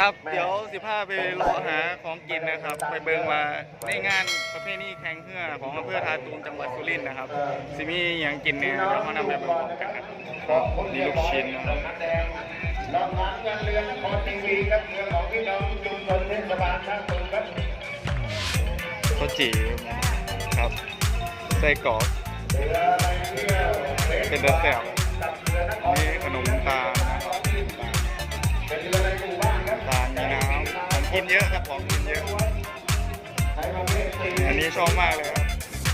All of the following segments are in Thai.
ครับเดี๋ยวสิพาไปรอหาของกินนะครับ ไปเบิ่งว่าในงานประเพณีแข่งเรือของอำเภอทาตูมจังหวัดสุรินทร์นะครับสิมีอย่างกินเนี่ยเดี๋ยวเขานำไปเบิ่งพร้อมกันนะครับนี่ลูกชิ้นนะครับรองรับเงินเรือนคอทีวีครับเรือของพี่น้องชุมชนเทศบาลท่าตูมครับข้าวจี่ครับไส้กรอกเรือไปเที่ยวเป็นเรือแซวกับำของกินเยอะครับของกินเยอะใช้ประเภทตีอันนี้ชอบมากเลยครับ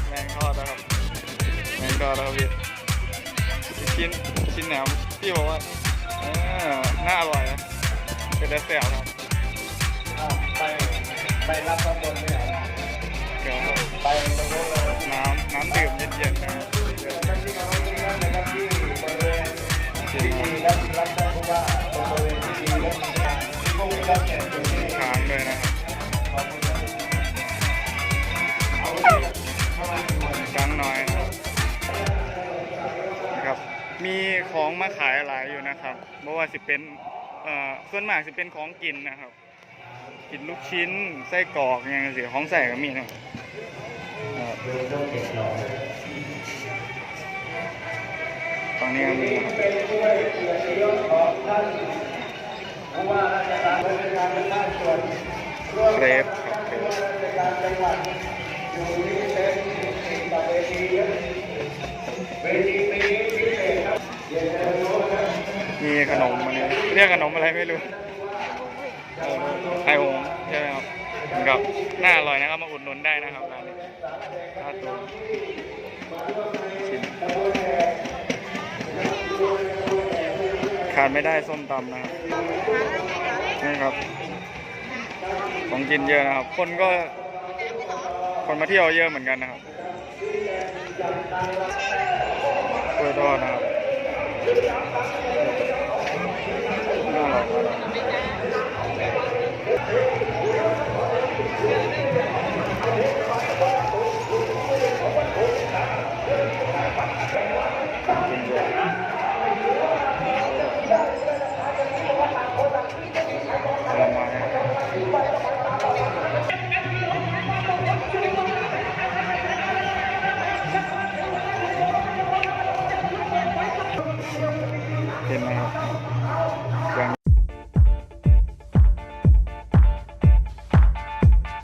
แมงทอดนะครับ แมงทอดนะครับพี่ชิ้นชิ้นแหนมพี่บอกว่าเออน่าอร่อยนะเป็นเรือแซวครับอ้าวไปไปรับข้างบนเนี่ยเดี๋ยวไปตรงนู้นเลยน้ำน้ำดื่มเย็นๆนะครับท่านที่เคารพทุกท่านนะครับที่บริเวณชิ้ที่นดีและที่รับท่านผู้ว่าตรงบริเวณที่ดีและที่พวกนี้รับแขกอยู่ มีของมาขายหลายอยู่นะครับเพราะว่าสิเป็นส่วนมากสิเป็นของกินนะครับ กินลูกชิ้นไส้กรอกอย่างเสียของใส่ก็มีนะครับตอนนี้ก็มีครับเครปครับเครป ขนมอันนี้เรียกขนมอะไรไม่รู้ไอโองใช่ไหมครับครับน่าอร่อยนะครับมาอุดหนุนได้นะครับร้านนี้ข้าตูมชิ้นขาดไม่ได้ส้มตำนะครับนี่ครับ ของกินเยอะนะครับ คนก็คนมาเที่ยวเยอะเหมือนกันนะครับกล้วยทอดนะครับ